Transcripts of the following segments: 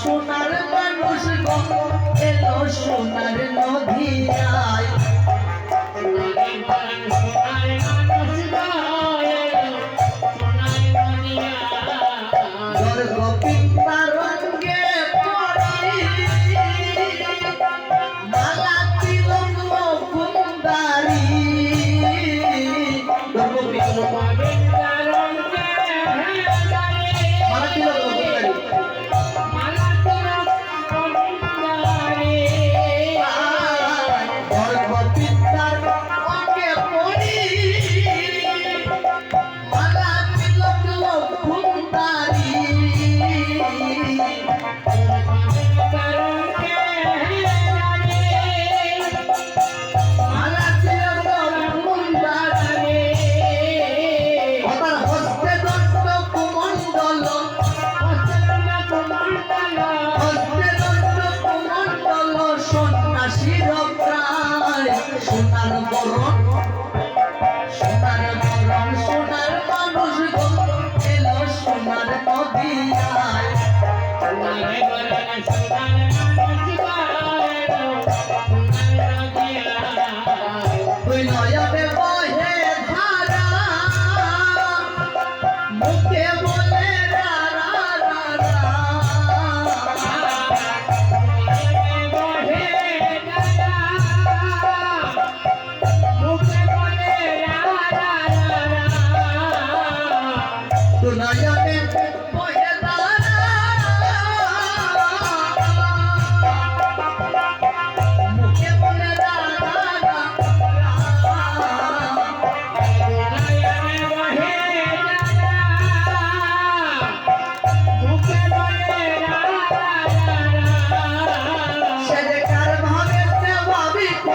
সোনার মানুষ গো। সোনার বরণ সোনার বরণ সোনার মানুষ গো এলো সোনার নদিয়া।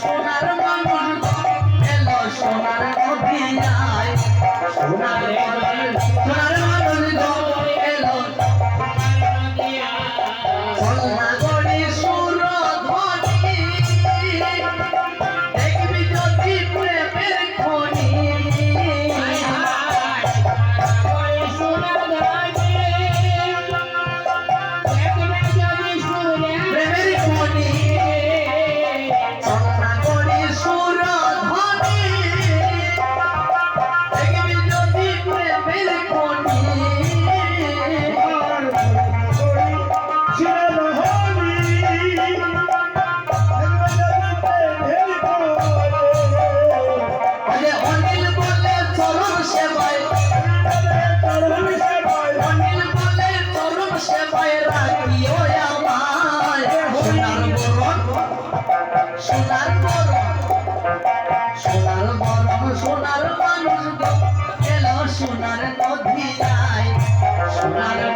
সোনার মানুষ এলো সোনার অভিনয় সোনার Ekonomi সোনার মদিনায় সোনার